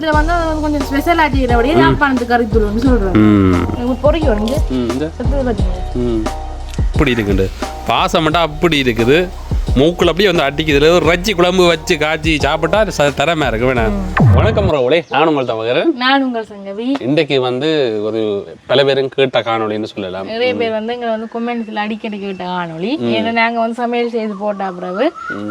யாழ்ப்பாணத்துல வந்து கொஞ்சம் ஸ்பெஷலா செய்யறபடியே யாழ்ப்பாணத்து கறித்தூள்னு சொல்றாங்க ம். பொறிக்க வந்து இருக்குண்டு. பாசம் மட்டும் அப்படி இருக்குது. மூக்குல அப்படியே வந்து அடிக்குது. இதுல ஒரு ரச்சி குழம்பு வச்சு காய்ச்சி சாப்பிட்டா தரமா இருக்கு. வேணாம் வணக்கம் உறவுகளே. நான் உங்கள் தவகிறேன் நான் உங்கள் சங்கவி. இன்றைக்கு வந்து ஒரு பல பேரும் கேட்ட காணொளின்னு சொல்லலாம். நிறைய பேர் வந்து இங்க வந்து கொமெண்ட்ஸ்ல அடிக்கடி கேட்ட காணொளி. ஏன்னா நாங்க வந்து சமையல் செய்து போட்ட பிறகு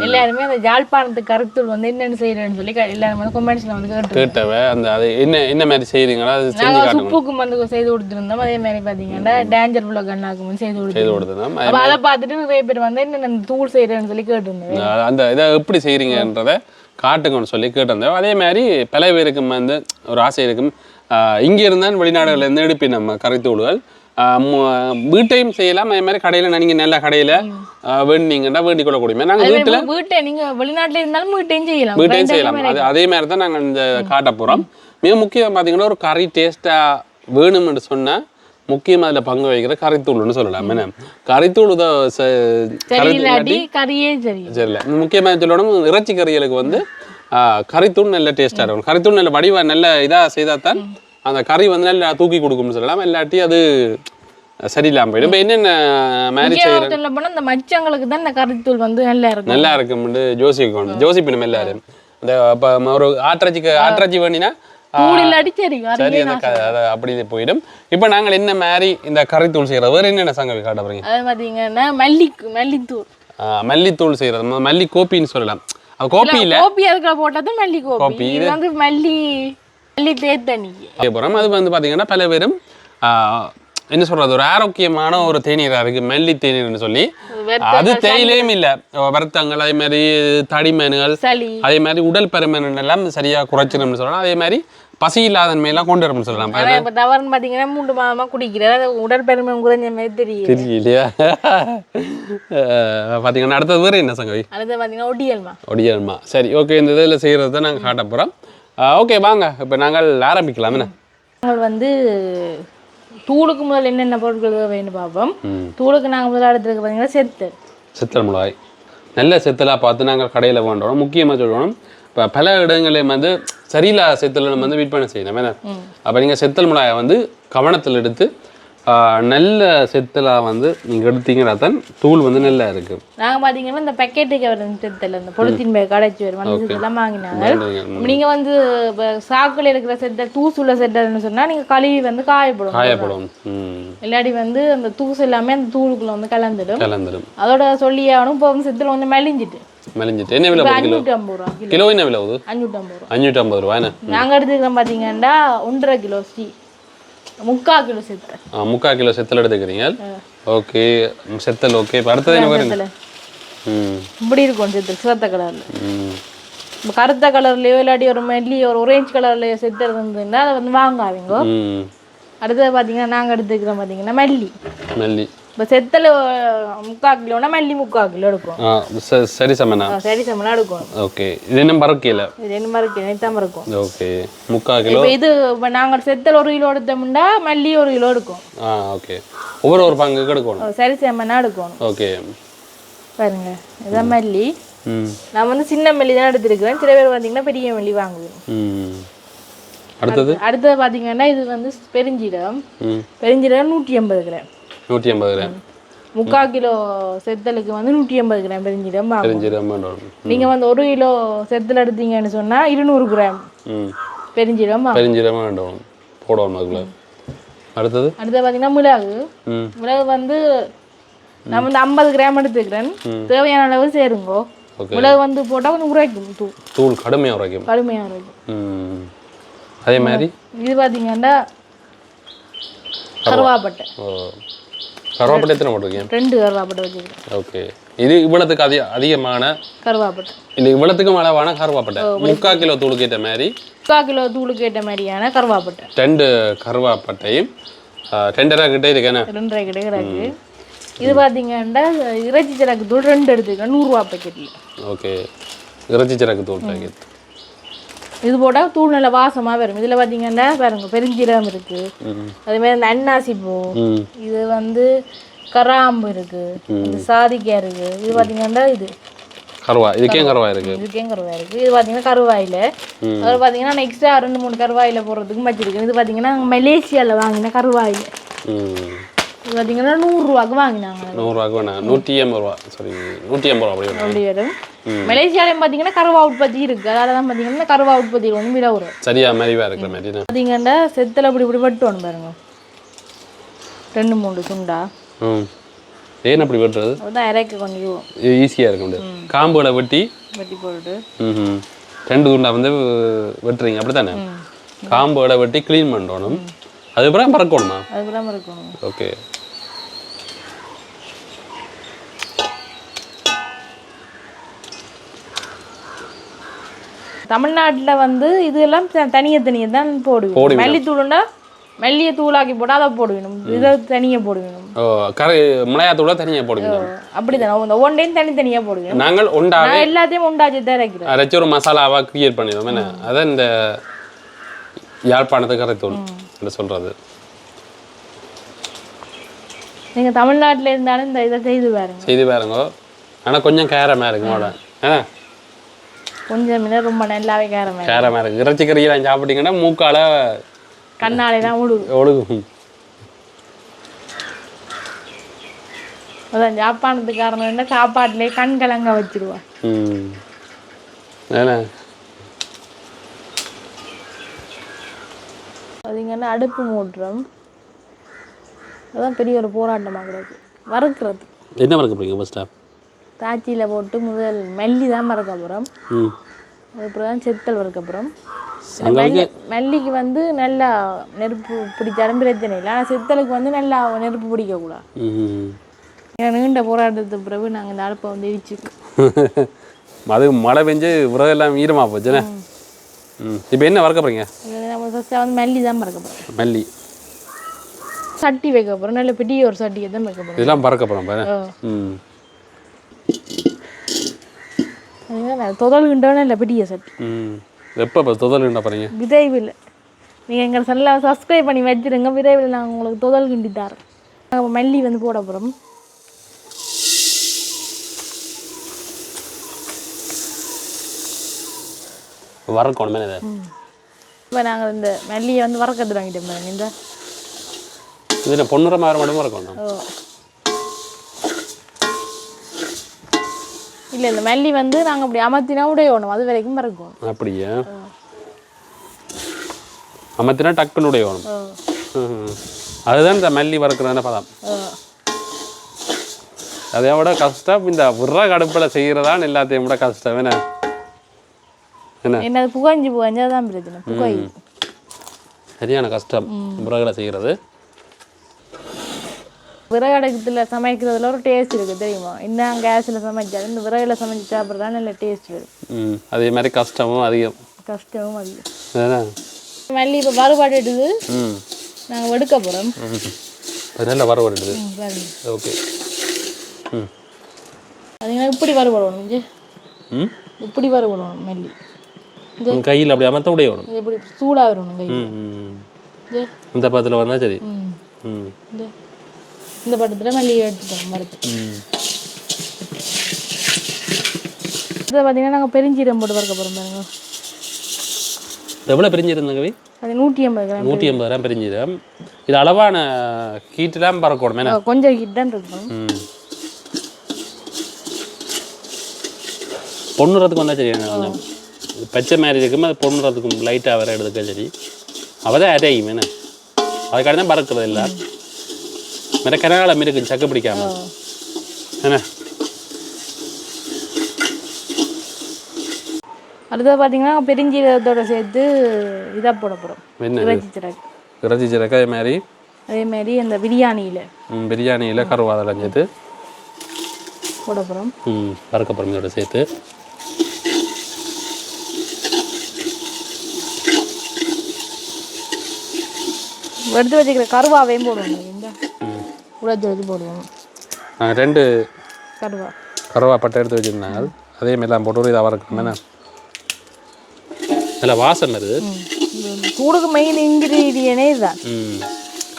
எல்லாருமே அந்த யாழ்ப்பாணத்து கருத்தூள் வந்து என்னென்னு செய்யறேன்னு சொல்லி எல்லாரும் வந்து கொமெண்ட்ஸ்ல வந்து கேட்டு கேட்டவ அந்த அது என்ன என்ன மாதிரி செய்றீங்களா அது செஞ்சு காட்டுங்க. வந்து செய்து கொடுத்துருந்தோம். அதே மாதிரி பாத்தீங்கன்னா டேஞ்சர் புள்ள கண்ணாக்கும் வந்து செய்து கொடுத்துருந்தோம். அதை பார்த்துட்டு நிறைய பேர் வந்து என்னென்ன தூள் செய்யறேன்னு சொல்லி கேட்டிருந்தேன். அந்த இதை எப்படி செய்கிறீங்கன்றத காட்டுங்கன்னு சொல்லி கேட்டிருந்தேன். அதே மாதிரி பல பேருக்கும் வந்து ஒரு ஆசை இருக்கும். இங்க இருந்தால் வெளிநாடுகள்லேருந்து எடுப்பி நம்ம மு- வீட்டையும் செய்யலாம். அதே மாதிரி கடையில் நீங்கள் நல்ல கடையில் வேண்டிங்கன்னா வேண்டிக் கொள்ளக்கூடிய நாங்கள் வீட்டில் வீட்டை நீங்க வெளிநாட்டுல இருந்தாலும் வீட்டையும் செய்யலாம். வீட்டையும் செய்யலாம். அது அதே மாதிரி தான் நாங்கள் இந்த காட்ட போகிறோம் மிக முக்கியம் பார்த்தீங்கன்னா ஒரு கறி டேஸ்ட்டாக வேணும்னு சொன்னால் முக்கியம் அதில் பங்கு வகிக்கிற கறித்தூள்னு சொல்லலாம். என்ன? கறித்தூள் சரியில்ல முக்கியமாக சொல்லணும் இறைச்சி கறிகளுக்கு வந்து கறித்தூள் நல்ல டேஸ்ட்டாக இருக்கும். கறித்தூள் நல்ல வடிவா நல்ல இதாக செய்தால் தான் அந்த கறி வந்து நல்லா தூக்கி கொடுக்கும்னு சொல்லலாம். இல்லாட்டி அது சரியில்லாமல் போயிடும். இப்போ என்னென்ன முக்கியமாக சொல்ல போனா இந்த மச்சங்களுக்கு தான் இந்த கறித்தூள் வந்து நல்லா இருக்கும். நல்லா இருக்கும்னு ஜோசிக்கணும். ஜோசிப்பினம் எல்லாரும். இந்த இப்போ ஒரு ஆட்டிறச்சிக்கு ஆட்டிறச்சி வேணினா சரி அப்படி போயிடும். இப்போ நாங்கள் என்ன மாதிரி இந்த கறித்தூள் செய்கிறது வேறு என்னென்ன சங்கவி காட்ட அது மல்லி மல்லித்தூள். மல்லித்தூள் செய்கிறது மல்லி கோப்பின்னு சொல்லலாம். கோப்பி இல்லை கோபி அதுக்குள்ள போட்டது மல்லி கோபி இது வந்து மல்லி மல்லி தேத்தண்ணி. போகிறோம் அது வந்து பார்த்தீங்கன்னா பல பேரும் என்ன சொல்றது? ஒரு ஆரோக்கியமான ஒரு தேநீராக இருக்கு. மெல்லி தேநீர்னு சொல்லி. அது தேயிலையும் இல்லை. வருத்தங்கள் அதே மாதிரி தடிமேனுகள் அதே மாதிரி உடல் பருமன் எல்லாம் சரியா குறைச்சிடும்னு சொல்லலாம். அதே மாதிரி பசி இல்லாதன்மையெல்லாம் கொண்டு வரும்னு சொல்லலாம் இப்ப தவறுன்னு பாத்தீங்கன்னா மூன்று மாதமா குடிக்கிறார். உடற்பெருமை குறைஞ்ச மாதிரி தெரியுது. தெரியலையா? பார்த்தீங்கன்னா அடுத்தது வேறு என்ன சங்கவி? அடுத்து பாத்தீங்கன்னா ஒடியல்மா. ஒடியல்மா. சரி ஓகே இந்த இதில் செய்கிறத நாங்கள் காட்ட போகிறோம் ஓகே வாங்க. இப்போ நாங்கள் ஆரம்பிக்கலாம். என்ன? நாங்கள் வந்து தூளுக்கு முதல் என்னென்ன பொருட்கள் வேணும் பார்ப்போம். தூளுக்கு நாங்கள் முதல்ல எடுத்துருக்கு பார்த்தீங்கன்னா செத்து. சித்தல் மிளகாய். நல்ல செத்தலாக பார்த்து நாங்கள் கடையில் வேண்டோம் முக்கியமாக சொல்லணும் பல இடங்களையும் வந்து சரியில்லாத செத்தலை நம்ம வந்து விற்பனை செய்யணும். என்ன அப்போ நீங்கள் செத்தல் மிளகாயை வந்து கவனத்தில் எடுத்து நல்ல செத்தலாக வந்து நீங்கள் எடுத்தீங்கன்னா தான் தூள் வந்து நல்லா இருக்குது நாங்கள் பார்த்தீங்கன்னா இந்த பேக்கெட்டுக்கு வர செத்தல் இந்த பொலித்தீன் பேக் கடைச்சி வரும். அந்த செத்தெல்லாம் வாங்கினாங்க. நீங்கள் வந்து சாக்கில் இருக்கிற செத்தல் தூசுள்ள செத்தல்னு சொன்னால் நீங்கள் கழுவி வந்து காயப்படும். காயப்படும். ம். இல்லாட்டி வந்து அந்த தூசு எல்லாமே அந்த தூளுக்குள்ள வந்து கலந்துடும். கலந்துடும். அதோட சொல்லி ஆகணும். இப்போ வந்து செத்தில் கொஞ்சம் மெலிஞ்சிட்டு. மெலிஞ்சிட்டு. என்ன விலை கிலோ? கிலோ. என்ன விலை ஆகுது அஞ்சூற்றி ஐம்பது ரூபா. அஞ்சூற்றம்பது ரூபா என்ன? நாங்கள் எடுத்துக்கிறோம் பார்த்தீங்கன்னா ஒன்றரை கிலோ ஸ்டீ முக்கால் கிலோ செத்தல் ஆ, முக்கால் கிலோ செத்தல் எடுத்துக்கிறீங்க. ஓகே. செத்தல் ஓகே. இப்போ அடுத்தது என்ன செத்தல். ம். இப்படி இருக்கும் செத்தல் சிவத்த கலரில். கருத்த கலர்லயோ இல்லாட்டி ஒரு மெல்லி ஒரு ஒரேஞ்ச் கலர்லயோ செத்து இருந்ததுன்னா அதை வந்து வாங்காதீங்க. ம். அடுத்தது பார்த்தீங்கன்னா நாங்கள் எடுத்துக்கிறோம் பார்த்தீங்கன்னா மல்லி. மல்லி. இப்போ செத்தல் முக்கால் கிலோனா மல்லி முக்கால் கிலோ எடுக்கும் சரி சமனா சரி சமனா எடுக்கணும் ஓகே இது என்ன பறக்கையில் இது என்ன இருக்கு நினைத்தாம இருக்கும் ஓகே முக்கால் கிலோ இது இப்போ நாங்கள் செத்தல் ஒரு கிலோ எடுத்தோம்னா மல்லி ஒரு கிலோ எடுக்கும் ஆ ஓகே ஒவ்வொரு ஒரு பங்குக்கு எடுக்கணும் சரி சமனா எடுக்கணும் ஓகே பாருங்க இதான் மல்லி நான் வந்து சின்ன மல்லி தான் எடுத்துருக்கிறேன் சில பேர் பார்த்தீங்கன்னா பெரிய மல்லி வாங்குவேன் அடுத்தது அடுத்தது பார்த்தீங்கன்னா இது வந்து பெருஞ்சீரகம் பெருஞ்சீரகம் நூற்றி எண்பது கிராம் நூற்றி ஐம்பது கிராம் முக்கால் கிலோ செத்தலுக்கு வந்து நூற்றி எண்பது கிராம் பெருஞ்சீரகம் வேணும் நீங்கள் வந்து ஒரு கிலோ செத்தல் எடுத்தீங்கன்னு சொன்னால் இருநூறு கிராம் ம். பெருஞ்சீரகம் வாங்குவோம் பெருஞ்சீரகம் வேண்டும். போடணும் அதுக்குள்ள. அடுத்தது? அடுத்து பார்த்தீங்கன்னா மிளகு. மிளகு வந்து நான் வந்து ஐம்பது கிராம் எடுத்துக்கிறேன். தேவையான அளவு சேருங்கோ. மிளகு வந்து போட்டால் கொஞ்சம் உரைக்கும் தூ. தூள் கடுமையாக உரைக்கும். கடுமையாக இருக்கும் ம். அதே மாதிரி? இது பார்த்தீங்கன்னா கருவாப்பட்டை. கருவாப்பட்டை எத்தனை போட்டிருக்கீங்க? ரெண்டு கருவாப்பட்டை வச்சுக்கிறேன் ஓகே. இது இவ்வளோத்துக்கு அதிக அதிகமான கருவாப்பட்டை இல்லை இவ்வளோத்துக்கும் அளவான கருவாப்பட்டை முக்கால் கிலோ தூளுக்கு ஏற்ற மாதிரி? முக்கால் கிலோ தூளுக்கு ஏற்ற மாதிரியான கருவாப்பட்டை ரெண்டு கருவாப்பட்டையும் ரெண்டரை கிட்ட இருக்கேண்ணே ரெண்டரை கிடைக்கிறாரு இது பார்த்தீங்கன்னா இறைச்சி சிறக்கு தூள் ரெண்டு எடுத்துக்கிறேன் நூறுரூவா பேக்கெட்டில் ஓகே. இறைச்சி சிறக்கு தூள் பாக்கெட் இது போட்டால் தூள் நல்ல வாசமாக வரும். இதில் பார்த்தீங்கன்னா பாருங்க பெருஞ்சீரகம் இருக்குது அதேமாதிரி இந்த அன்னாசி பூ இது வந்து கராம்பு இருக்குது சாதிக்காய் இருக்குது இது பார்த்தீங்கன்னா இது. கருவா இதுக்கே கருவா. இருக்கு. இதுக்கே கருவாய் இருக்குது இது பார்த்தீங்கன்னா கருவாயில். அது பார்த்தீங்கன்னா நெக்ஸ்ட்டாக ரெண்டு மூணு கருவாயில் போடுறதுக்கும் வச்சிருக்கு இது பார்த்தீங்கன்னா மலேசியாவில் வாங்கின கருவாயில். பார்த்தீங்கன்னா நூறுரூவாக்கு வாங்கினாங்க. நூறுரூவாக்கு வேணாம் நூற்றி எண்பது ரூபா. சாரி நூற்றி எண்பது ரூபா அப்படி வரும். மலேசியாலையும் பார்த்தீங்கன்னா கருவா உற்பத்தி இருக்குது அதால தான் பார்த்தீங்கன்னா கருவா உற்பத்தி வந்து விலை வரும் சரியா மாதிரிவா இருக்கிற மாதிரி? பார்த்தீங்கன்னா செத்தில் இப்படி இப்படி வெட்டணும் பாருங்க. ரெண்டு மூணு துண்டா? ம். ஏன் அப்படி வெட்டுறது? அதுதான் இறக்க கொஞ்சம் ஈஸியாக இருக்க முடியாது காம்புகளை வெட்டி? வெட்டி போட்டுட்டு. ம் ரெண்டு துண்டா வந்து வெட்டுறீங்க. அப்படி தானே காம்புகளை வெட்டி க்ளீன் பண்ணணும் அதுக்கப்புறம் பறக்கணுமா அதுக்கெல்லாம் இருக்கணும் ஓகே தமிழ்நாட்டில் வந்து இதெல்லாம் த- தனியே தனியே தான் போடுவோம். மல்லித்தூளுண்டா மல்லியை தூளாக்கி போட்டால் அதை போடுவேணும் இதை தனியாக போடுவேணும் கரை மிளகாத்தூள தனியாக போடுவீங்க அப்படிதானே இந்த ஒன்றையும் தனித்தனியாக போடுவேன் நாங்கள் உண்டா எல்லாத்தையும் உண்டாச்சு தான் இறக்கிறேன் அரைச்சி ஒரு மசாலாவா கிரியேட் பண்ணிடுவோம் என்ன அதான் இந்த யாழ்ப்பாணத்து கரைத்தூள் என்று சொல்றது? நீங்கள் தமிழ்நாட்டில் இருந்தாலும் இந்த இதை செய்து பாருங்க. செய்து பாருங்க. ஆனா கொஞ்சம் கேரமாக இருக்கு மோட ஏன்னா கொஞ்சம் ரொம்ப நல்லாவே கேரமே கேரமாக இருக்கு. இறைச்சி கறியெல்லாம் சாப்பிட்டீங்கன்னா மூக்கால கண்ணாலைலாம் விடுது ஒழுகும். அதான் ஜாப்பானத்துக்காரன் என்ன சாப்பாட்டிலே கண் கலங்க வச்சிருவா ம். ஏன்னா அதுங்கன்னா அடுப்பு மூட்டுறோம் அதான் பெரிய ஒரு போராட்டமாக கிடக்கு. வறுக்கிறது. என்ன மறக்க போறீங்க ஃபர்ஸ்டா தாச்சியில் போட்டு முதல் மல்லி தான் மறக்க போகிறோம் அதுக்கப்புறம் தான் செத்தல் வறுக்க போகிறோம் மல்லிக்கு வந்து நல்லா நெருப்பு பிடிச்சாலும் பிரச்சனை இல்லை. ஆனால் செத்தலுக்கு வந்து நல்லா நெருப்பு பிடிக்கக்கூடாது. ஏன்னா நீண்ட போராட்டத்துக்கு பிறகு நாங்கள் இந்த அடுப்பை வந்து இடிச்சிருக்கோம் அது மழை பெஞ்சு விறகெல்லாம் ஈரமாக போச்சுண்ணே ம். இப்போ என்ன வறுக்க நம்ம ஃபஸ்ட்டாக வந்து மல்லி தான் மறக்க போகிறோம் மல்லி. சட்டி வைக்க போகிறோம் நல்ல பெரிய ஒரு சட்டியை தான் வைக்க போகிறோம் இதெல்லாம் பறக்க போகிறோம் பாரு. தொதல்கின்றவன இல்லை பெரிய சட்டி. ம். எப்போ இப்போ தொதல் என்ன போகிறீங்க விரைவில். நீங்கள் எங்கள் சேனலை சப்ஸ்கிரைப் பண்ணி வச்சிருங்க. விரைவில் நான் உங்களுக்கு தொதல் கிண்டி தரேன் நாங்கள் மல்லி வந்து போட போகிறோம் வறக்கணுமே இதை. இப்போ நாங்கள் இந்த மல்லியை வந்து வறக்கத்து வாங்கிட்டோம் பாருங்க இந்த இது என்ன பொண்ணுற மாதிரி மட்டும் வறக்கணும் ஓ. இல்லை இந்த மல்லி வந்து நாங்கள் அப்படி அமர்த்தினா உடையணும். அது வரைக்கும் மறக்கும் அப்படியா? அமர்த்தினா டக்குன்னு உடையணும். அதுதான் இந்த மல்லி வறுக்கிறதான பதம். அதை விட கஷ்டம் இந்த விறகு அடுப்பில் செய்கிறதான் எல்லாத்தையும் விட கஷ்டம். என்ன? என்ன? என்னது புகாஞ்சு புகாஞ்சு அதான் பிரச்சனை. புகை. சரியான கஷ்டம். விறகுல செய்கிறது விறகடக்கத்தில் சமைக்கிறதுல ஒரு டேஸ்ட் இருக்குது தெரியுமா? இன்னும் கேஸில் சமைச்சாலும் இந்த விறகுல சமைச்சு சாப்பிட்றதா நல்ல டேஸ்ட் வரும். அதே மாதிரி கஷ்டமும் அதிகம். கஷ்டமும் அதிகம். என்ன மல்லி இப்போ வறுபாடு எடுத்து ம். நாங்கள் எடுக்க போகிறோம் நல்ல வருது பாருங்க. ஓகே. ம். அதுங்க இப்படி வறுபடணும் இப்படி வறுபடணும் மல்லி. கையில் அப்படி அமர்த்த உடையணும் இது இப்படி சூடாக வரணும் இந்த பதத்தில் வந்தால் சரி. இந்த பட்டத்தில் மல்லிகை எடுத்துட்டோம் வறுத்து ம். இதை பார்த்தீங்கன்னா நாங்கள் பெருஞ்சீரம் போட்டு வறுக்க போகிறோம் பாருங்க. எவ்வளோ பிரிஞ்சிருந்தாங்க கவி அது நூற்றி ஐம்பது கிராம் நூற்றி எண்பது கிராம் பிரிஞ்சிடும் இது அளவான ஹீட்டெலாம் பறக்கணும் கொஞ்சம் ஹீட் தான் இருக்கும். பொண்ணுறதுக்கு வந்தால் சரி என்ன? கொஞ்சம். இது பச்சை மாதிரி இருக்கும் அது பொண்ணுறதுக்கும் லைட்டாக வர எடுத்துக்க சரி. அவள் தான் அரையும் என்ன? அதுக்காக தான் பறக்கிறது இல்லை. வேற கனகாலம் இருக்கு சக்கு பிடிக்காம. என்ன? அடுத்தது பார்த்தீங்கன்னா பெருஞ்சீரகத்தோட சேர்த்து இதாக போட போகிறோம் இறைச்சி சிறகு இறைச்சி சிறக்க அதே மாதிரி? அதே மாதிரி அந்த பிரியாணியில். ம், பிரியாணியில் கருவாதெல்லாம் சேர்த்து. போட போகிறோம் ம் பறக்கப்புறம் இதோட சேர்த்து. எடுத்து வச்சுக்கிற கருவாவையும் போடுவோம் இந்த ம் உழைச்சி வச்சு போடுவோம் நாங்கள் ரெண்டு கருவா. கருவாப்பட்டை எடுத்து வச்சுருந்தாங்க. அதே மாதிரிலாம் போட்டு ஒரு இதாக வறக்கணும் என்ன? நல்ல வாசனை. இது வந்து சூடுக்கு மெயின் இன்கிரீடியனே இதுதான்.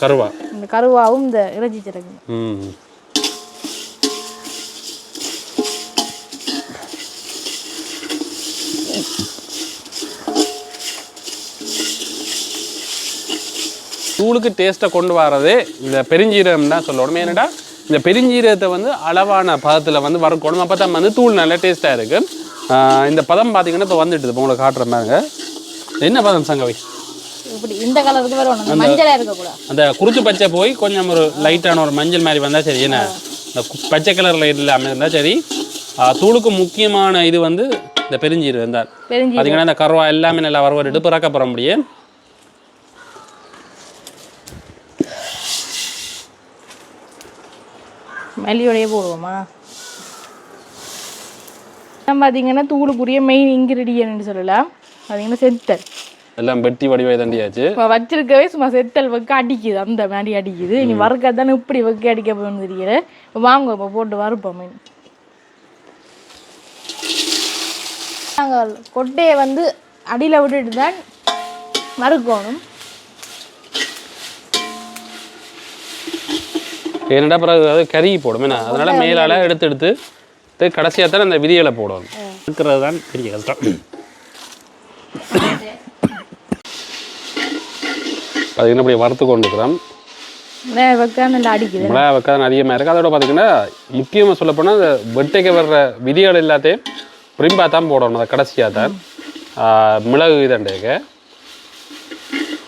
கருவா. இந்த கருவாவும் இந்த இறைச்சி சிறகு ம். தூளுக்கு டேஸ்ட்டை கொண்டு வரதே இந்த பெருஞ்சீரகம் தான் சொல்லணும் ஏன்னாடா இந்த பெருஞ்சீரகத்தை வந்து அளவான பதத்தில் வந்து வறுக்கணும் அப்போ தான் வந்து தூள் நல்ல டேஸ்ட்டாக இருக்குது இந்த பதம் பார்த்தீங்கன்னா இப்போ வந்துட்டுது இப்போ உங்களுக்கு காட்டுற பாருங்க என்ன பதம் சங்கவை? இந்த கலருக்கு அந்த மஞ்சளா இருக்கக்கூடாது அந்த குருத்து பச்சை போய் கொஞ்சம் ஒரு லைட்டான ஒரு மஞ்சள் மாதிரி வந்தால் சரி. என்ன? இந்த பச்சை கலரில் இல்லாமல் இருந்தால் சரி. தூளுக்கு முக்கியமான இது வந்து இந்த பெருஞ்சீரகம் தான். பார்த்தீங்கன்னா இந்த கருவா எல்லாமே நல்லா வறுவட்டு பிறக்க போகிற முடியும். மல்லியோடைய போடுவோமா நம்ம பார்த்தீங்கன்னா தூளுக்குரிய மெயின் இன்கிரீடியன்ட் சொல்லலாம் பார்த்தீங்கன்னா செத்தல். எல்லாம் வெட்டி வடிவாய் தண்டியாச்சு. இப்போ வச்சிருக்கவே சும்மா செத்தல் வைக்க அடிக்குது. அந்த மாதிரி அடிக்குது. இனி வறுக்க தானே இப்படி வைக்க அடிக்க போகணும்னு தெரியல. இப்போ வாங்க இப்போ போட்டு வறுப்போம் மீன் நாங்கள் கொட்டையை வந்து அடியில் விட்டுட்டு தான் வறுக்கணும். ஏன்னடா பிறகு அது கறி போடும். என்ன? அதனால மேலால எடுத்து எடுத்து கடைசியாக தான் அந்த விதிகளை போடணும் இருக்கிறது தான் பெரிய கஷ்டம். பார்த்தீங்கன்னா இப்படி வறுத்து கொண்டு இருக்கிறோம் மிளகாய் மிளகா வைக்காத அதிகமாக இருக்குது அதோட பார்த்தீங்கன்னா முக்கியமாக சொல்லப்போனால் அந்த வெட்டைக்கு வர்ற விதிகள் எல்லாத்தையும் பிரிம்பா தான் போடணும் அதை கடைசியாக தான். மிளகு இதண்டேக்க.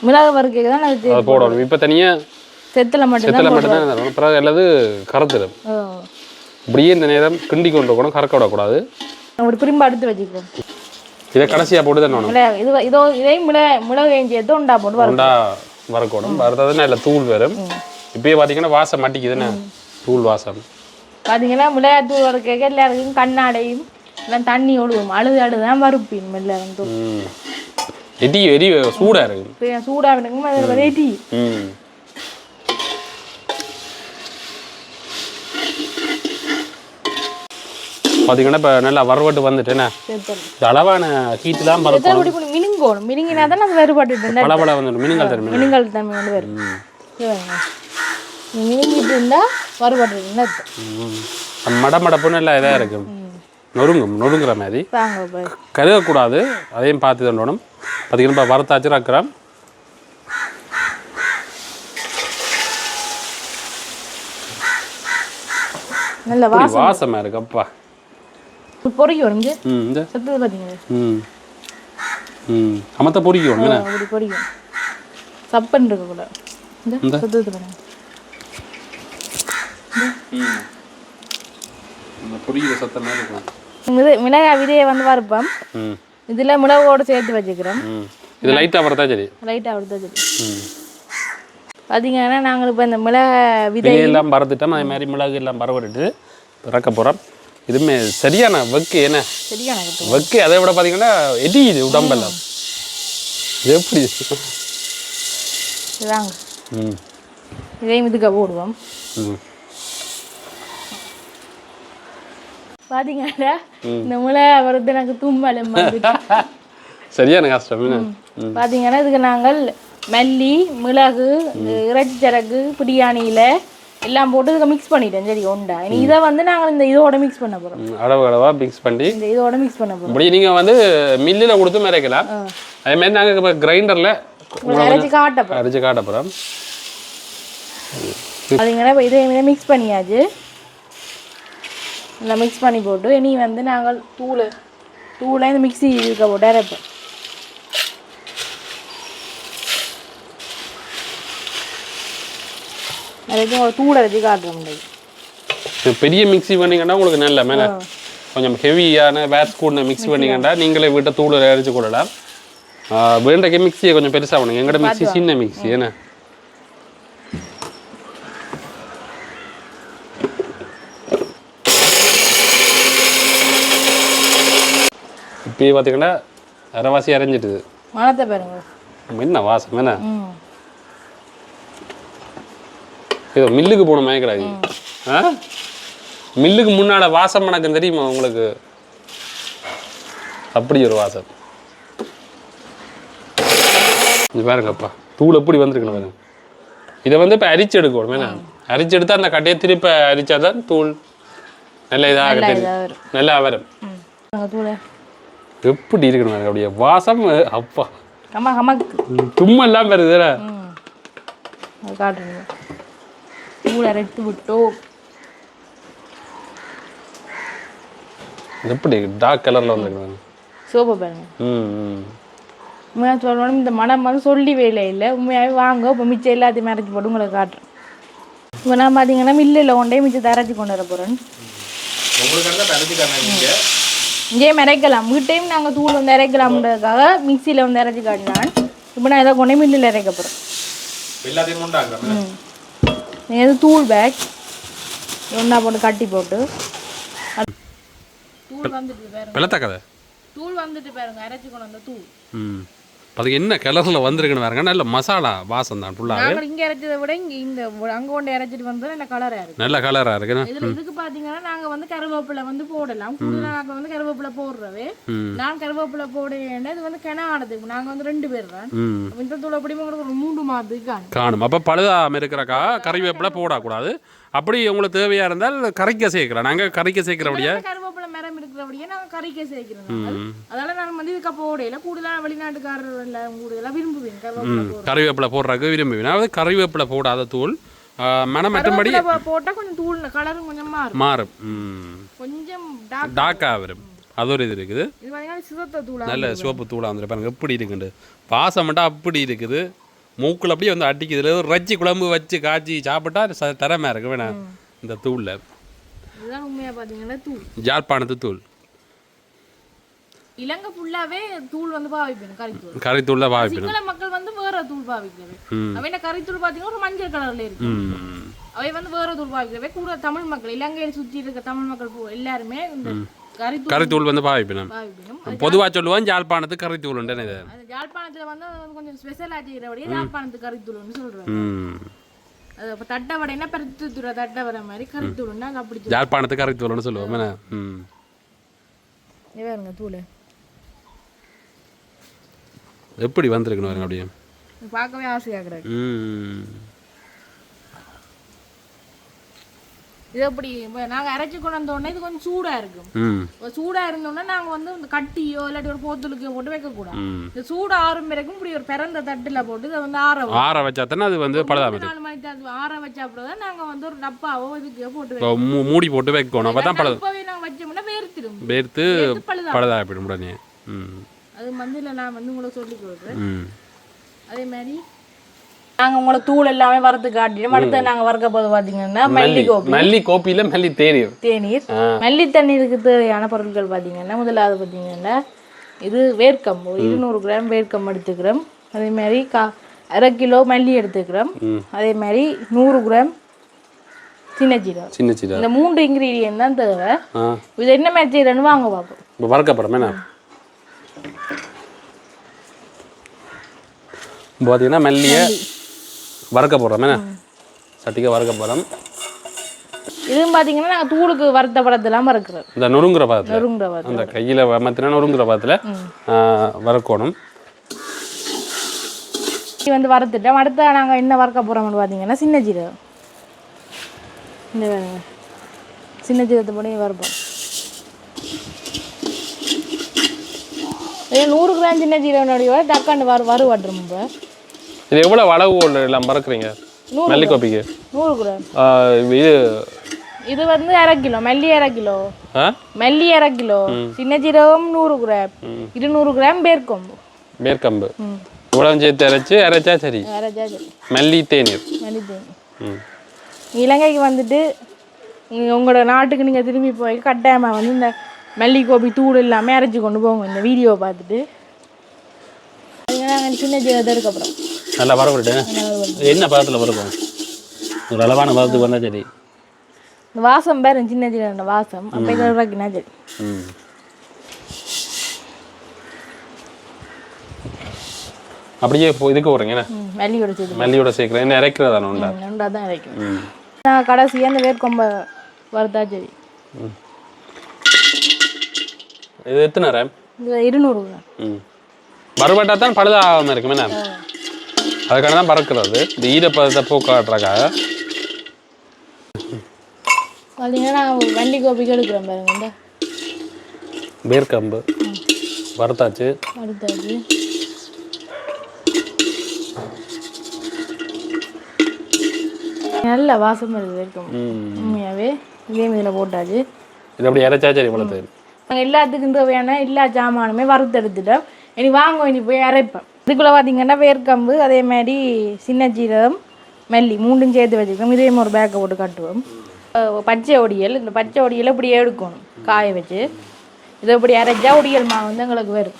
மிளகாய் வறுக்க தான் அது அதை போடணும். இப்போ தனியாக செத்தில் மட்டும்தான் செத்தில் மட்டும்தான் தரணும் பிறகு எல்லாது கறந்துடும் ஓ. இப்படியே இந்த நேரம் கிண்டி கொண்டு இருக்கணும் கறக்க விடக்கூடாது. ஒரு பிரிம்பு அடுத்து வச்சுக்கிறோம் இதை கடைசியாக போட்டு தான் இது இதோ இதையும் மிள மிளகு ஏஞ்சி எடுத்து உண்டா போட்டு வரும் உண்டா வறுக்கணும். வறுத்ததுன்னா இல்லை தூள் வரும். இப்பயே பார்த்தீங்கன்னா வாசம் மாட்டிக்குதுன்னு. தூள் வாசம். பார்த்தீங்கன்னா மிளகாய் தூள் வறுக்க எல்லாருக்கும் கண்ணாடையும் எல்லாம் தண்ணி ஓடுவோம் அழுது அழுது தான் வறுப்பீன் எல்லாரும் தூள் ம். எடி எரி சூடாக இருக்கு. சூடாக இருக்கும் அதில் வெரைட்டி பார்த்தீங்கன்னா இப்போ நல்லா வறுவட்டு வந்துட்டு என்ன? செத்தல் இது அளவான இப்படி பண்ணி மினுங்கணும் மினுங்கினா தான் அது வேறுபாட்டு பளபள வந்துடும். மினிங்கல் தரும் மினுங்கல் தன்மை வந்து வரும். மினுங்கிட்டு இருந்தா வருபாட்டு அர்த்தம். மட மடப்புன்னு எல்லாம் இதாக இருக்கும். நொறுங்கும் நொறுங்குற மாதிரி. கருகக்கூடாது. அதையும் பார்த்து தண்டணும். பார்த்தீங்கன்னா இப்போ வறுத்தாச்சு ரக்கிறோம் நல்ல வாசமாக இருக்கு அப்பா. ம் இந்த செத்தது பார்த்தீங்க ம். ம். அமத்த அப்படி பொறிக்கும் சப்பன் இருக்க கூட இந்த? செத்தது பாருங்க. மிளகாய் விதையை வந்து வறுப்போம் இதில் மிளகோடு சேர்த்து வச்சுக்கிறோம். இது லைட்டாக வறுத்தா சரி? லைட்டாக கொடுத்தது ம். பார்த்தீங்கன்னா நாங்கள் இப்போ இந்த மிளகாய் விதை விதையெல்லாம் பறந்துட்டோம். அதே மாதிரி மிளகு எல்லாம் பரவட்டு இறக்க போகிறோம் இதுமே சரியான வெக்கு என்ன? சரியான வெக்கு. அதை விட பார்த்தீங்கன்னா எரியுது உடம்பெல்லாம். எப்படி? இதாங்க. ம். இதையும் இதுக்கு போடுவோம். பார்த்தீங்கன்னா இந்த மிளகாய் வறுத்து எனக்கு தும்மல் சரியான கஷ்டம் பார்த்தீங்கன்னா இதுக்கு நாங்கள் மல்லி மிளகு இறைச்சி சரக்கு பிரியாணியில் எல்லாம் போட்டு இதுக்கு மிக்ஸ் பண்ணிட்டேன். சரி உண்டா இனி இதை வந்து நாங்கள் இந்த இதோட மிக்ஸ் பண்ண போகிறோம் ம், அளவு அளவாக மிக்ஸ் பண்ணி இந்த இதோட மிக்ஸ் பண்ண போகிறோம் இப்படி நீங்கள் வந்து மில்லில் கொடுத்து மறைக்கலாம் அதே மாதிரி நாங்கள் இப்போ கிரைண்டரில் இறைச்சி காட்ட போகிறோம் அரைச்சு காட்ட போகிறோம் பார்த்தீங்கன்னா இப்போ இதை மிக்ஸ் பண்ணியாச்சு. நல்லா மிக்ஸ் பண்ணி போட்டு இனி வந்து நாங்கள் தூள் தூளை இந்த மிக்ஸி இருக்க போட்டு அரைப்போம். அதுக்கு ஒரு காட்டுற முடியாது இது பெரிய மிக்ஸி பண்ணீங்கன்னா உங்களுக்கு நல்ல மேலே கொஞ்சம் ஹெவியான வேர்ஸ் கூட மிக்ஸி பண்ணீங்கன்னா நீங்களே வீட்டை தூள் அரைச்சு கொள்ளலாம். வேண்டக்கு மிக்ஸியை கொஞ்சம் பெருசாக பண்ணுங்க. எங்கட மிக்ஸி சின்ன மிக்ஸி என்ன? இப்பயே பார்த்தீங்கன்னா அரைவாசி அரைஞ்சிட்டுது. மனத்தை பாருங்க. என்ன வாசம் என்ன? ஏதோ மில்லுக்கு போன மயக்கடாது. ஆ? மில்லுக்கு முன்னால வாசம் மணக்கம் தெரியுமா உங்களுக்கு? அப்படி ஒரு வாசம். இது பாருங்கப்பா தூள் எப்படி வந்திருக்கணும் பாருங்க. இதை வந்து இப்போ அரிச்சு எடுக்கணும் என்ன? அரிச்சு எடுத்தா அந்த கட்டையை திருப்ப அரிச்சாதான் தூள் நல்ல இதாக தெரியும். நல்லா வரும். எப்படி இருக்கணும் பாருங்க அப்படியே வாசம் அப்பா. தும்மெல்லாம் வருது ம். அது காட்டுறேன். தூள் அரைத்து விட்டோம். எப்படி டார்க் கலரில் வந்துருக்குறாங்க சோப்பை பாருங்க. ம் உண்மையாக சொல்லணும் இந்த மனம் வந்து சொல்லி வேலை இல்லை. உண்மையாகவே வாங்க இப்போ மிச்சம் எல்லாத்தையும் அரைச்சி போட்டு உங்களுக்கு காட்டுறேன். இப்போ நான் பார்த்தீங்கன்னா மில்லில் கொண்டே மிச்சத்தை அரைச்சி கொண்டு வர போகிறேன் இங்கே. அரைக்கலாம் வீட்டையும் நாங்கள் தூள் வந்து அரைக்கலாம்ன்றதுக்காக மிக்சியில் வந்து அரைச்சி காட்டினான். இப்போ நான் இதை கொண்டே மில்லில் அரைக்க போகிறேன் எல்லாத்தையும் ம் இது தூள் பேக் ஒன்றா போட்டு கட்டி போட்டு. தூள் வந்துட்டு பாருங்க. தூள் வந்துட்டு பாருங்க. அரைச்சி கொண்டு வந்த தூள் ம். அதுக்கு என்ன கலரில் வந்திருக்குன்னு பாருங்க. நல்ல மசாலா வாசம் தான் ஃபுல்லாகவே நாங்கள் இங்கே அரைச்சதை விட இங்கே இந்த அங்கே கொண்டு அரைச்சிட்டு வந்து நல்ல கலராக இருக்கு. நல்ல கலராக இருக்குண்ணா இதுல இதுக்கு பாத்தீங்கன்னா நாங்க வந்து கருவேப்பிலை வந்து போடலாம். கூடுதலா நாங்க வந்து கருவேப்பிலை போடுறவே ம். நான் கருவேப்பிலை போட இது வந்து கிணானது நாங்க வந்து ரெண்டு பேர் தான். இந்த தூள் அப்படி உங்களுக்கு ஒரு மூன்று மாதத்துக்கு காணும். காணும். அப்போ பழுதாம இருக்கிறக்கா கறிவேப்பிலை போடக்கூடாது. அப்படி உங்களுக்கு தேவையாக இருந்தால் கறிக்க சேர்க்கலாம். நாங்கள் கறிக்க சேர்க்கிறபடியா இந்த கருவேப்பிலை மரம் இருக்கிறபடியே நாங்க கறிக்க சேர்க்கிறோம் நாங்கள். அதனால நான் வந்து இதுக்கு போடையில கூடுதலா வெளிநாட்டுக்காரர் இல்ல கூடுதலா விரும்புவேன். கறிவேப்பிலை போடுறதுக்கு விரும்புவேன். அதாவது கறிவேப்பிலை போடாத தூள். மனம் மற்றபடி கருவேப்பிலை போ- போட்டா கொஞ்சம் தூள் கலரும் கொஞ்சம் மாறும். மாறும். ம். கொஞ்சம் டார்க் டாக்காக வரும். அது ஒரு இது இருக்குது. நல்ல சிவப்பு தூளாக வந்துரு பாருங்க எப்படி இருக்குண்டு. வாசம் மட்டும் அப்படி இருக்குது. மூக்கில் அப்படியே வந்து அடிக்குது. ஒரு ரச்சி குழம்பு வச்சு காய்ச்சி சாப்பிட்டா ச- தரமா இருக்கு வேணாம் இந்த தூளில். இதுதான் பாத்தீங்கன்னா தூள். ஜாழ்ப்பாணத்து தூள். இலங்கை ஃபுல்லாவே தூள் வந்து பாவிப்பேன் கறித்தூள். கறித்தூளில் பாவிப்பிடும் சிங்கள மக்கள் வந்து வேற தூள் பாவிக்கிறது. ம். அவை என்ன கறித்தூள் பாத்தீங்கன்னா ஒரு மஞ்சள் கலர்ல இருக்கு. அவை வந்து வேற தூள் பாவிக்கிறவே கூட தமிழ் மக்கள் இலங்கையில் சுற்றி இருக்க தமிழ் மக்கள் எல்லாருமே இந்த கறித்தூள் கறித்தூள் வந்து பாவிக்கணும் பொதுவாக சொல்லுவோம் ஜாழ்ப்பாணத்து கறித்தூள்ன்ட்டு இது. அது யாழ்ப்பாணத்துல வந்து கொஞ்சம் ஸ்பெஷலாக செய்கிறபடியே யாழ்ப்பாணத்து கறித்தூள்னு சொல்றாங்க. ம். அது இப்போ தட்டை வடைனா பெருத்து துற தட்டை வர மாதிரி கறித்தூள்னா அப்படி சொல்லுவாங்க. ஜாழ்ப்பாணத்து கறித்தூள்னு சொல்லுவோம் என்ன? இது தூள். எப்படி வந்திருக்கணும் பாருங்க அப்படியே. பார்க்கவே ஆசையாக இது எப்படி நாங்கள் அரைச்சி கொண்டு வந்தோடனே இது கொஞ்சம் சூடா இருக்கும். ம். இப்போ சூடா இருந்தோடனே நாங்க வந்து இந்த கட்டியோ இல்லாட்டி ஒரு போத்தலுக்கு போட்டு வைக்கக்கூடாது இந்த சூடு ஆறும் வரைக்கும் இப்படி ஒரு பிறந்த தட்டுல போட்டு இதை வந்து ஆற. ஆற வச்சா தானே அது வந்து பழுதாம நாலு மணிக்கு அது ஆற வச்சா அப்புறம் நாங்க வந்து ஒரு டப்பாவோ இதுக்கு போட்டு மூடி போட்டு வைக்கணும். அப்போ தான் இப்பவே நாங்க வச்சோம்னா வேர்த்திடும் வேர்த்து வேர்த்து பழுதா பழுதாகிடும் உடனே. ம். அது மந்தில நான் வந்து உங்களுக்கு சொல்லி கொடுக்குறேன். அதே மாதிரி நாங்க உங்களுக்கு தூள் எல்லாமே வறுத்து காட்டிடும் அடுத்து நாங்க வறுக்க போது பாத்தீங்கன்னா மல்லி மல்லி கோப்பியில் மல்லி தேநீர். தேநீர். மல்லி தண்ணீருக்கு தேவையான பொருட்கள் பார்த்தீங்கன்னா முதலாவது பார்த்தீங்கன்னா இது வேர்க்கம் ஒரு இருநூறு கிராம் வேர்க்கம் எடுத்துக்கிறோம். அதே மாதிரி கா அரை கிலோ மல்லி எடுத்துக்கிறோம். அதே மாதிரி நூறு கிராம் சின்ன ஜீரகம். சின்ன சின்ன இந்த மூன்று இன்க்ரீடியன்ட் தான் தேவை. இது என்ன மாதிரி செய்யறேன்னு வாங்க பார்ப்போம் இப்போ வறுக்க போகிறோம் என்ன இப்போ பார்த்தீங்கன்னா மல்லியை வறுக்க போடுறோம். என்ன? சட்டிக்க வறுக்க போகிறோம் இதுவும் பார்த்தீங்கன்னா நாங்கள் தூளுக்கு வறுத்த படத்தெல்லாம் வறுக்கிறோம் இந்த நொறுங்குற பாதத்தில்? நொறுங்குற பதம் அந்த கையில் மத்தினா நொறுங்குற பாதத்தில் வறுக்கணும். இது வந்து வறுத்துட்டோம். அடுத்த நாங்கள் என்ன வறுக்க போகிறோம்னு பார்த்தீங்கன்னா சின்ன ஜீரகம் இந்த. சின்ன ஜீரகத்தை போட்டு வறுப்போம். நூறு கிராம் சின்ன ஜீரகனுடைய தக்காண்டு வறு வறுவட்டுரும் இப்போ. இது எவ்வளோ அளவு எல்லாம் பறக்குறீங்க மல்லி கோப்பிக்கு நூறு கிராம். இது இது வந்து அரை கிலோ மல்லி அரை கிலோ. மல்லி அரை கிலோ. சின்ன ஜீரகம் நூறு கிராம். இருநூறு கிராம் பேர்க்கொம்பு மேற்கம்பு ம். இவ்வளோ சேர்த்து அரைச்சி அரைச்சா சரி. மல்லி தேநீர். மல்லி ம். இலங்கைக்கு வந்துட்டு உங்களோட நாட்டுக்கு நீங்கள் திரும்பி போய் கட்டாயமாக வந்து இந்த மல்லி கோபி தூள் எல்லாமே அரைச்சி கொண்டு போங்க. இந்த வீடியோவை பார்த்துட்டு. சின்ன ஜீரகத்தை எடுக்கப்புறம் நல்லா வரவிட்டு என்ன பதத்தில் வறுக்கும் ஒரு அளவான பதத்துக்கு வந்தால் சரி. வாசம் பேர் சின்ன வாசம். அப்போ சரி. அப்படியே இதுக்கு போகிறீங்க மல்லியோட சேர்த்து. மல்லியோட சேர்க்குறேன். என்ன இறக்கிறதா உண்டா? ரெண்டாக தான் இறக்கும். ம். நான் கடைசியாக அந்த வேர்க்கொம்பை வறுத்தா சரி. இது எத்தனை ரேம்? இது இருநூறு ம். வறுபட்டா தான் பழுதாகாமல் இருக்குமே என்ன? அதுக்காக தான் பறக்கிறது. இந்த ஈரப்பதத்தை போக்காட்டுறக்காக. பார்த்தீங்கன்னா நான் வண்டி கோபிக்கு எடுக்கிறேன் பாருங்க இந்த. வேர்க்கம்பு. வறுத்தாச்சு. அடுத்தாச்சு நல்ல வாசம் வருது இருக்கும் உண்மையாகவே இதே இதில் போட்டாச்சு. இது அப்படி இறைச்சா சரி இவ்வளோ நாங்கள் எல்லாத்துக்கும் தேவையான எல்லா சாமானுமே வறுத்தெடுத்துட்டோம். இனி வாங்க இனி போய் அரைப்பேன் இதுக்குள்ளே பார்த்தீங்கன்னா வேர்க்கம்பு அதே மாதிரி சின்ன ஜீரகம் மல்லி மூண்டும் சேர்த்து வச்சுக்கோம் இதே ஒரு பேக்கை போட்டு கட்டுவோம். பச்சை ஒடியல். இந்த பச்சை ஒடியலை இப்படி எடுக்கணும் காய வச்சு. இதை இப்படி அரைச்சா ஒடியல் மாவு வந்து எங்களுக்கு வரும்.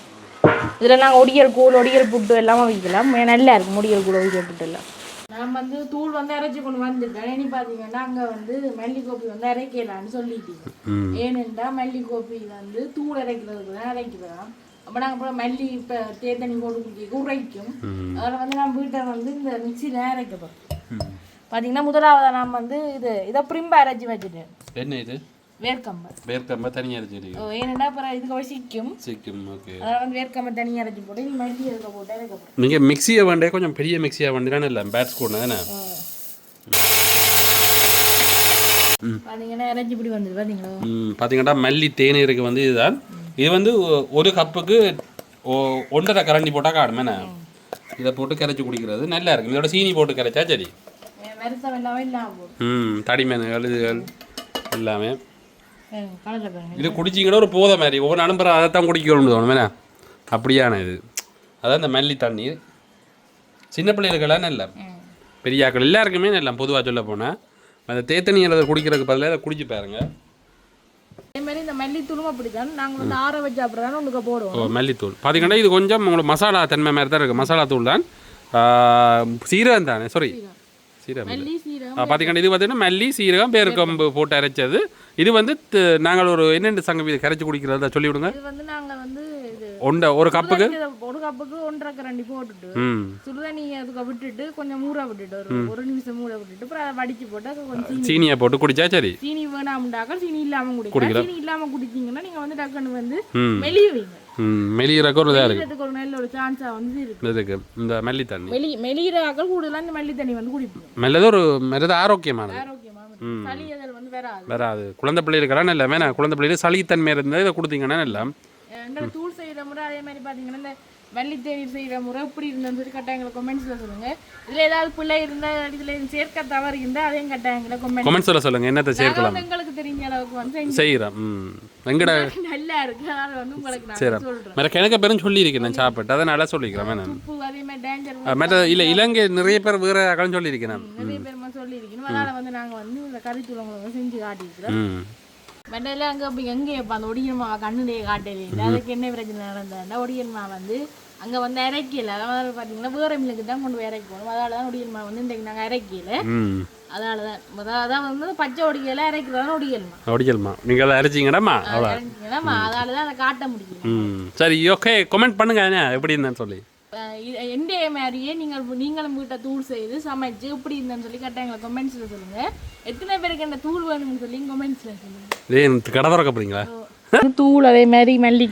இதில் நாங்கள் ஒடியல் கூழ் ஒடியல் புட்டு எல்லாமே வைக்கலாம். நல்லா இருக்கும் ஒடியல் கூழ் ஒடியல் புட்டு எல்லாம். நான் வந்து தூள் வந்து அரைச்சி கொண்டு வந்துட்டேன் இனி பார்த்தீங்கன்னா அங்கே வந்து மல்லி கோப்பி வந்து அரைக்கலான்னு சொல்லிட்டீங்க. ம். ஏனென்றா மல்லி கோப்பி வந்து தூள் அரைக்கிறதுக்கு தான் அரைக்கிறோம். அப்போ நாங்கள் அப்புறம் மல்லி இப்போ தேத்தண்ணி போட்டு குடிக்க உரைக்கும் அதில் வந்து நான் வீட்டை வந்து இந்த மிக்சியில் அரைக்க போகிறோம் பார்த்தீங்கன்னா முதலாவது நான் வந்து இது இதை பிரிம்ப அரைச்சி வச்சுட்டேன் என்ன இது? வேர்க்கம்பை. வேர்க்கம்ப தனியாக அரைச்சி ஓ, ஏனென்றா அப்புறம் இதுக்கு வசிக்கும் சிக்கும். ஓகே. அதனால் வந்து வேர்க்கம்பை தனியாக அரைச்சி போட்டு இது மல்லி இருக்க போட்டு நீங்கள் மிக்சியை வேண்டே கொஞ்சம் பெரிய மிக்சியாக வேண்டிதானே இல்லை பேட்ஸ் கூட தானே? பார்த்தீங்கன்னா அரைச்சி இப்படி வந்துது பார்த்தீங்களா பார்த்தீங்கன்னா மல்லி தேநீருக்கு வந்து இதுதான். இது வந்து ஒரு கப்புக்கு ஒன்றரை கரண்டி போட்டால் காடுமேண்ணே இதை போட்டு கரைச்சி குடிக்கிறது. நல்லா இருக்கும். இதோட சீனி போட்டு கரைச்சா சரி. ம் தடிமேனுகள் இதுகள் எல்லாமே. இது குடிச்சிங்கன்னா ஒரு போதை மாதிரி. ஒவ்வொரு அனுப்புற அதை தான் குடிக்கணும்னு தோணுமேண்ணே அப்படியான இது. அதான் இந்த மல்லி தண்ணீர். சின்ன பிள்ளைகளுக்கெல்லாம் நல்ல பெரியாக்கள் எல்லாருக்குமே நல்ல பொதுவாக சொல்ல போனால் அந்த தேத்தண்ணி அதை குடிக்கிறதுக்கு பதிலாக அதை குடிச்சு பாருங்க. அதே மாதிரி இந்த மல்லித்தூளும் அப்படிதான் நாங்கள் வந்து ஆற வச்சு அப்புறம் தான் உங்களுக்கு போடுவோம். ஓ மல்லித்தூள். பார்த்தீங்கன்னா இது கொஞ்சம் உங்களுக்கு மசாலா தன்மை மாதிரி தான் இருக்குது மசாலா தூள் தான். சீரகம் தானே? சாரி சீரகம். பார்த்தீங்கன்னா இது பார்த்தீங்கன்னா மல்லி சீரகம் பேருக்கம்பு போட்டு அரைச்சது. இது வந்து நாங்கள் ஒரு என்னென்ன சங்கம் இது கரைச்சி குடிக்கிறதா சொல்லி விடுங்க இது வந்து நாங்கள் வந்து ஒன்றை ஒரு கப்புக்கு? ஒரு கப்புக்கு ஒன்றரை கரண்டி போட்டுட்டு சுடுதண்ணி அதுக்கு விட்டுட்டு கொஞ்சம் மூட விட்டுட்டு ஒரு ஒரு நிமிஷம் மூட விட்டுட்டு அப்புறம் அதை வடிச்சு போட்டு கொஞ்சம் சீனி சீனியை போட்டு குடிச்சா சரி. சீனி வேணாம்டாக்க சீனி இல்லாம குடிக்கலாம். சீனி இல்லாம குடிச்சீங்கன்னா நீங்க வந்து டக்குன்னு வந்து மெலியுவீங்க. ஒரு இதாக இருக்குது மெலியறதுக்கு ஒரு நல்ல ஒரு சான்ஸா வந்து இருக்கு. இதுக்கு இந்த மல்லி தண்ணி. மெலி மெலியிற ஆக்கள் கூடுதலா இந்த மல்லி தண்ணி வந்து குடிப்பீங்க. மெல்லது ஒரு மெல்லது ஆரோக்கியமானது. சளி அதில் வந்து வராது. வராது. குழந்தை பிள்ளைகளுக்கெல்லாம் இல்லை வேணா குழந்தை பிள்ளைகளுக்கு சளித்தன்மை இருந்தால் இதை கொடுத்தீங்கன்னா இல்லை தூள் முறை அதே மாதிரி பாத்தீங்கன்னா இந்த மல்லி தேநீர் செய்யற முறை எப்படி இருந்ததுன்னு சொல்லி கட்டாயங்களை கமெண்ட்ஸ்ல சொல்லுங்க. இதுல ஏதாவது பிள்ளை இருந்தா இதுல சேர்க்க தவறு இருந்தா அதையும் கட்டாயங்களை கமெண்ட் கொமெண்ட்ஸில் சொல்லுங்கள் என்னத்தை சேர்க்கலாம்? எங்களுக்கு தெரிஞ்ச அளவுக்கு வந்து செஞ்சு செய்கிறேன் ம். வெங்கட நல்லா இருக்கு. அதனால வந்து உங்களுக்கு சரி. சொல்றேன். மேலே கிணக்க பேரும் சொல்லியிருக்கேன் நான் சாப்பிட்டு. அதனால சொல்லிக்கிறேன். உப்பு அதே மாதிரி டேஞ்சர் மற்ற இல்லை இலங்கை நிறைய பேர் வேறு அகலம் சொல்லியிருக்கேன் நிறைய பேர் சொல்லியிருக்கணும் அதனால வந்து நாங்க வந்து இந்த கறித்தூள் உங்களுக்கு செஞ்சு காட்டியிருக்கிறோம். ம் மெட்டையில அங்க அப்படி எங்கே இப்போ அந்த ஒடியன்மா கண்ணுடைய காட்டல. இல்லை அதுக்கு என்ன பிரச்சனை நடந்ததுன்னா ஒடியன்மா வந்து அங்க வந்து இறக்கல. அதாவது பார்த்தீங்கன்னா வேற மில்லுக்கு தான் கொண்டு போய் இறக்கணும். அதனால தான் ஒடியன்மா வந்து இன்றைக்கு நாங்கள் இறக்கல. ம். அதனால தான் அதான் வந்து பச்சை ஒடியல இறக்கிறதான ஒடியல்மா ஒடிக்கலுமா நீங்கள் அதை அரைச்சிங்கடாம்மா? அவ்வளோ இறங்கிங்கன்னா அதனால தான் அதை காட்ட முடியல. ம். சரி ஓகே கமெண்ட் பண்ணுங்க என்ன? எப்படி இருந்தேன்னு சொல்லி. எந்த மாதிரியே நீங்கள் நீங்களும் வீட்டை தூள் செய்து சமைச்சு எப்படி இருந்தேன்னு சொல்லி கரெக்டாக எங்களை கமெண்ட்ஸில் சொல்லுங்க. எத்தனை பேருக்கு என்ன தூள் வேணும்னு சொல்லி கமெண்ட்ஸில் சொல்லுங்க. இதே கடை திறக்க போறீங்களா? தூள் அதே மாதிரி மல்லி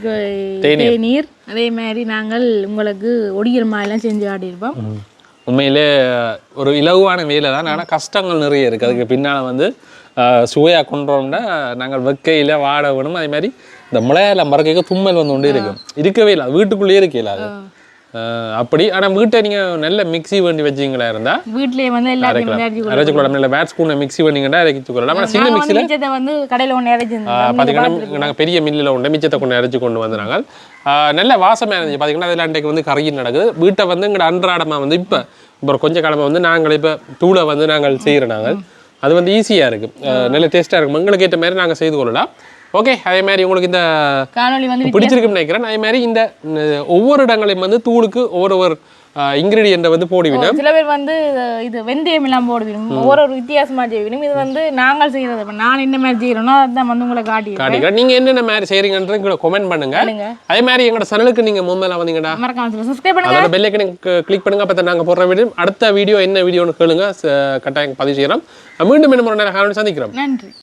தேநீர். அதே மாதிரி நாங்கள் உங்களுக்கு ஒடியல் மாயெல்லாம் செஞ்சு ஆடியிருப்போம். உண்மையிலே ஒரு இலகுவான வேலை தான் ஆனால் கஷ்டங்கள் நிறைய இருக்குது அதுக்கு பின்னால் வந்து சுவையாக கொண்டோம்னா நாங்கள் வெக்கையில் வாட வேணும் அதே மாதிரி இந்த முளையால மறக்க தும்மல் வந்து கொண்டே இருக்கும். இருக்கவே இல்லை. வீட்டுக்குள்ளேயே இருக்கல அது. அப்படி. ஆனால் வீட்டை நீங்கள் நல்ல மிக்ஸி பண்ணி வச்சிங்களா இருந்தால் வீட்லயே வந்து எல்லாத்தையும் அரைச்சி அரைச்சு கொள்ளலாம் இல்லை பேட் ஸ்பூனை மிக்ஸி பண்ணிங்கன்னா அரைச்சி கொள்ளலாம் ஆனால் சின்ன நாங்கள் வந்து கடையில் ஒன்று இறைச்சிருந்தோம் பார்த்தீங்கன்னா நாங்கள் பெரிய மில்லில் உண்டு மிச்சத்தை கொண்டு அரைச்சி கொண்டு வந்து நாங்கள் ஆஹ் நல்ல வாசமாக இருந்துச்சு. பார்த்தீங்கன்னா அதில் அன்றைக்கு வந்து கரையில் நடக்குது. வீட்டை வந்து எங்களோட அன்றாடமாக வந்து இப்போ இப்போ கொஞ்ச காலமாக வந்து நாங்கள் இப்போ தூளை வந்து நாங்கள் செய்கிறோம் நாங்கள். அது வந்து ஈஸியாக இருக்குது நல்ல டேஸ்ட்டாக இருக்கும். எங்களுக்கு ஏற்ற மாதிரி நாங்கள் செய்து கொள்ளலாம். ஓகே அதே மாதிரி உங்களுக்கு இந்த காணொலி வந்து பிடிச்சிருக்குன்னு நினைக்கிறேன். அதே மாதிரி இந்த ஒவ்வொரு இடங்களையும் வந்து தூளுக்கு ஒவ்வொரு ஒரு இன்க்ரீடியண்ட்டை வந்து போடுவினோம் சில பேர் வந்து இது வெந்தயம் எல்லாம் போடுவீங்க. ஒவ்வொரு ஒரு வித்தியாசமா செய்வீங்க. இது வந்து நாங்கள் செய்யறது. இப்ப நான் என்ன மாதிரி செய்யறேனோ அதான் வந்து உங்களை காட்டி காட்டிக்கிறேன். நீங்கள் என்னென்ன மாதிரி செய்கிறீங்கன்ற எங்களை கமெண்ட் பண்ணுங்க. அதே மாதிரி எங்களோட சேனலுக்கு நீங்கள் முன்னெல்லாம் வந்தீங்கடா மறக்காம சப்ஸ்கிரைப் பண்ணுங்க. பெல் ஐக்கனை கிளிக் பண்ணுங்க. அப்போ நாங்கள் போடுற வீடியோ அடுத்த வீடியோ என்ன வீடியோன்னு கேளுங்க. கட்டாயம் பதிவு செய்கிறோம் மீண்டும் இன்னும் ஒரு நேரம் சந்திக்கிறோம். நன்றி.